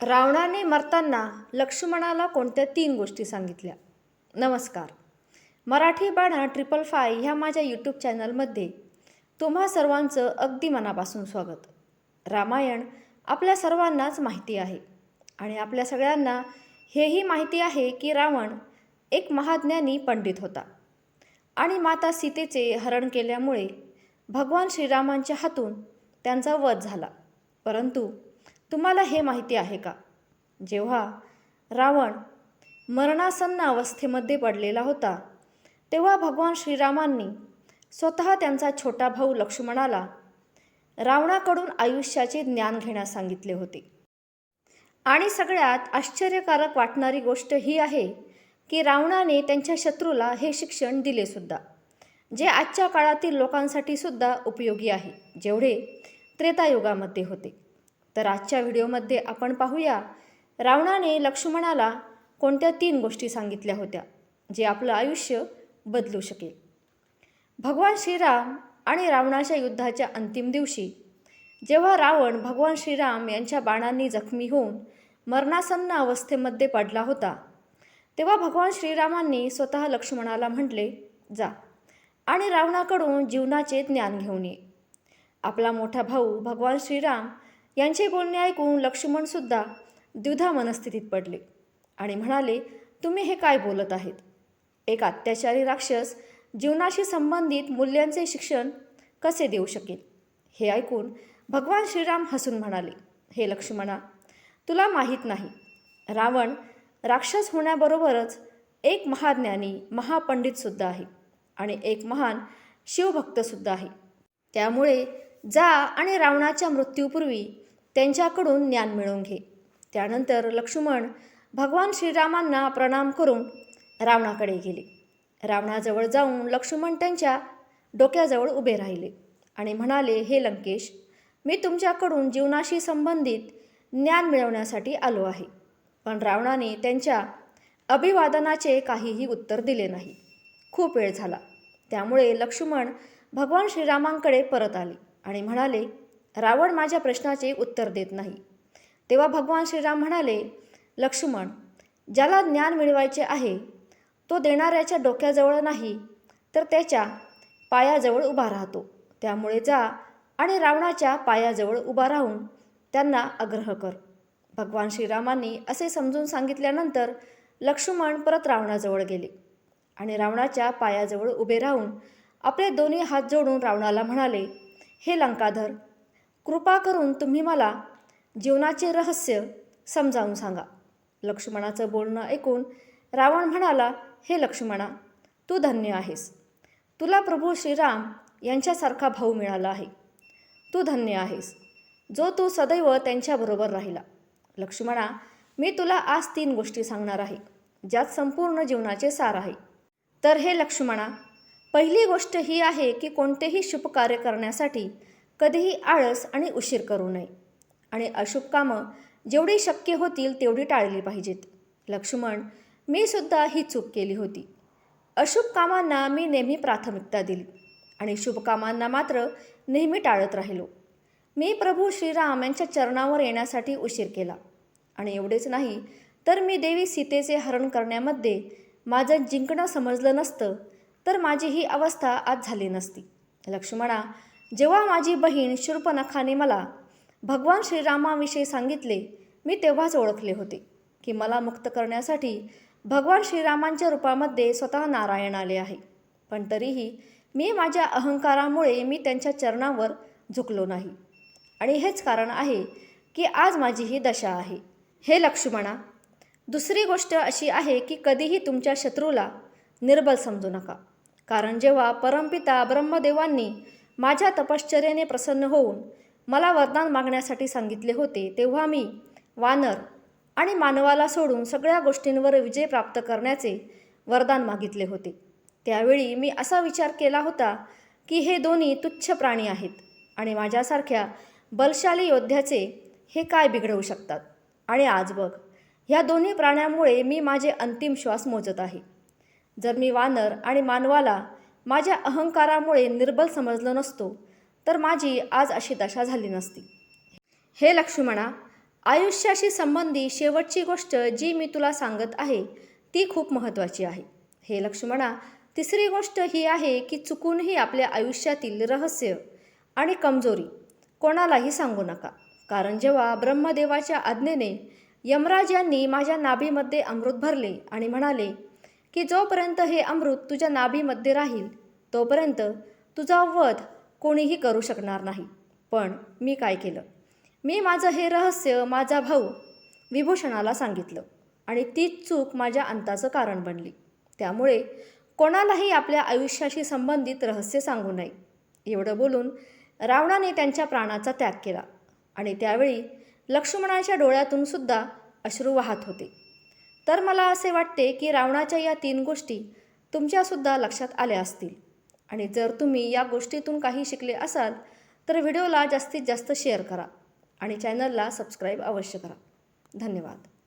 रावणाने मरताना लक्ष्मणाला कोणत्या तीन गोष्टी सांगितल्या? नमस्कार. मराठी बाणा ट्रिपल फाय ह्या माझ्या यूट्यूब चॅनलमध्ये तुम्हा सर्वांचं अगदी मनापासून स्वागत. रामायण आपल्या सर्वांनाच माहिती आहे आणि आपल्या सगळ्यांना हेही माहिती आहे की रावण एक महाज्ञानी पंडित होता आणि माता सीतेचे हरण केल्यामुळे भगवान श्रीरामांच्या हातून त्यांचा वध झाला. परंतु तुम्हाला हे माहिती आहे का? जेव्हा रावण मरणासन्न अवस्थेमध्ये पडलेला होता तेव्हा भगवान श्रीरामांनी स्वतः त्यांचा छोटा भाऊ लक्ष्मणाला रावणाकडून आयुष्याचे ज्ञान घेण्यास सांगितले होते. आणि सगळ्यात आश्चर्यकारक वाटणारी गोष्ट ही आहे की रावणाने त्यांच्या शत्रूला हे शिक्षण दिले सुद्धा जे आजच्या काळातील लोकांसाठी सुद्धा उपयोगी आहे जेवढे त्रेतायुगामध्ये होते. तर आजच्या व्हिडिओमध्ये आपण पाहूया. रावणाने लक्ष्मणाला कोणत्या तीन गोष्टी सांगितल्या होत्या जे आपलं आयुष्य बदलू शकेल? भगवान श्रीराम आणि रावणाच्या युद्धाच्या अंतिम दिवशी जेव्हा रावण भगवान श्रीराम यांच्या बाणांनी जखमी होऊन मरणासन्न अवस्थेमध्ये पडला होता तेव्हा भगवान श्रीरामांनी स्वतः लक्ष्मणाला म्हटले जा आणि रावणाकडून जीवनाचे ज्ञान घेऊन ये. आपला मोठा भाऊ भगवान श्रीराम यांचे बोलणे ऐकून लक्ष्मणसुद्धा द्विधा मनस्थितीत पडले आणि म्हणाले तुम्ही हे काय बोलत आहेत? एक अत्याचारी राक्षस जीवनाशी संबंधित मूल्यांचे शिक्षण कसे देऊ शकेल? हे ऐकून भगवान श्रीराम हसून म्हणाले हे लक्ष्मणा तुला माहीत नाही. रावण राक्षस होण्याबरोबरच एक महाज्ञानी महापंडितसुद्धा आहे आणि एक महान शिवभक्तसुद्धा आहे. त्यामुळे जा आणि रावणाच्या मृत्यूपूर्वी त्यांच्याकडून ज्ञान मिळवून घे. त्यानंतर लक्ष्मण भगवान श्रीरामांना प्रणाम करून रावणाकडे गेले. रावणाजवळ जाऊन लक्ष्मण त्यांच्या डोक्याजवळ उभे राहिले आणि म्हणाले हे लंकेश मी तुमच्याकडून जीवनाशी संबंधित ज्ञान मिळवण्यासाठी आलो आहे. पण रावणाने त्यांच्या अभिवादनाचे काहीही उत्तर दिले नाही. खूप वेळ झाला. त्यामुळे लक्ष्मण भगवान श्रीरामांकडे परत आले आणि म्हणाले रावण माझ्या प्रश्नाचे उत्तर देत नाही. तेव्हा भगवान श्रीराम म्हणाले लक्ष्मण ज्याला ज्ञान मिळवायचे आहे तो देणाऱ्याच्या डोक्याजवळ नाही तर त्याच्या पायाजवळ उभा राहतो. त्यामुळे जा आणि रावणाच्या पायाजवळ उभा राहून त्यांना आग्रह कर. भगवान श्रीरामांनी असे समजून सांगितल्यानंतर लक्ष्मण परत रावणाजवळ गेले आणि रावणाच्या पायाजवळ उभे राहून आपले दोन्ही हात जोडून रावणाला म्हणाले हे लंकाधर कृपा करून तुम्ही मला जीवनाचे रहस्य समजावून सांगा. लक्ष्मणाचं बोलणं ऐकून रावण म्हणाला हे लक्ष्मणा तू धन्य आहेस. तुला प्रभू श्रीराम यांच्यासारखा भाऊ मिळाला आहे. तू धन्य आहेस. जो तू सदैव त्यांच्याबरोबर राहिला. लक्ष्मणा मी तुला आज तीन गोष्टी सांगणार आहे ज्यात संपूर्ण जीवनाचे सार आहे. तर हे लक्ष्मणा पहिली गोष्ट ही आहे की कोणतेही शुभ कार्य करण्यासाठी कधीही आळस आणि उशीर करू नये. आणि अशुभ कामं जेवढी शक्य होतील तेवढी टाळली पाहिजेत. लक्ष्मण मी सुद्धा ही चूक केली होती. अशुभ कामांना मी नेहमी प्राथमिकता दिली आणि शुभ कामांना मात्र नेहमी टाळत राहिलो. मी प्रभू श्रीराम यांच्या चरणावर येण्यासाठी उशीर केला. आणि एवढेच नाही तर मी देवी सीतेचे हरण करण्यामध्ये माझं जिंकणं समजलं नसतं तर माझी ही अवस्था आज झाली नसती. लक्ष्मणा जेव्हा माझी बहीण शूर्पनखाने मला भगवान श्रीरामाविषयी सांगितले मी तेव्हाच ओळखले होते की मला मुक्त करण्यासाठी भगवान श्रीरामांच्या रूपामध्ये स्वतः नारायण आले आहे. पण तरीही मी माझ्या अहंकारामुळे मी त्यांच्या चरणावर झुकलो नाही. आणि हेच कारण आहे की आज माझी ही दशा आहे. हे लक्ष्मणा दुसरी गोष्ट अशी आहे की कधीही तुमच्या शत्रूला निर्बल समजू नका. कारण जेव्हा परमपिता ब्रह्मदेवांनी माझ्या तपश्चर्याने प्रसन्न होऊन मला वरदान मागण्यासाठी सांगितले होते तेव्हा मी वानर आणि मानवाला सोडून सगळ्या गोष्टींवर विजय प्राप्त करण्याचे वरदान मागितले होते. त्यावेळी मी असा विचार केला होता की हे दोन्ही तुच्छ प्राणी आहेत आणि माझ्यासारख्या बलशाली योद्ध्याचे हे काय बिघडवू शकतात? आणि आज बघ ह्या दोन्ही प्राण्यामुळे मी माझे अंतिम श्वास मोजत आहे. जर मी वानर आणि मानवाला माझ्या अहंकारामुळे निर्बल समजलो नसतो तर माझी आज अशी दशा झाली नसती. हे लक्ष्मणा आयुष्याशी संबंधी शेवटची गोष्ट जी मी तुला सांगत आहे ती खूप महत्त्वाची आहे. हे लक्ष्मणा तिसरी गोष्ट ही आहे की चुकूनही आपल्या आयुष्यातील रहस्य आणि कमजोरी कोणालाही सांगू नका. कारण जेव्हा ब्रह्मदेवाच्या आज्ञेने यमराज यांनी माझ्या नाभीमध्ये अमृत भरले आणि म्हणाले की जोपर्यंत हे अमृत तुझ्या नाभीमध्ये राहील तोपर्यंत तुझा वध कोणीही करू शकणार नाही. पण मी काय केलं? मी माझं हे रहस्य माझा भाऊ विभूषणाला सांगितलं आणि तीच चूक माझ्या अंताचं कारण बनली. त्यामुळे कोणालाही आपल्या आयुष्याशी संबंधित रहस्य सांगू नये. एवढं बोलून रावणाने त्यांच्या प्राणाचा त्याग केला आणि त्यावेळी लक्ष्मणाच्या डोळ्यातून सुद्धा अश्रू वाहत होते. तर मला असे वाटते की रावणाच्या या तीन गोष्टी तुमच्यासुद्धा लक्षात आल्या असतील. आणि जर तुम्ही या गोष्टीतून काही शिकले असाल तर व्हिडिओला जास्तीत जास्त शेअर करा आणि चॅनलला सबस्क्राईब अवश्य करा. धन्यवाद.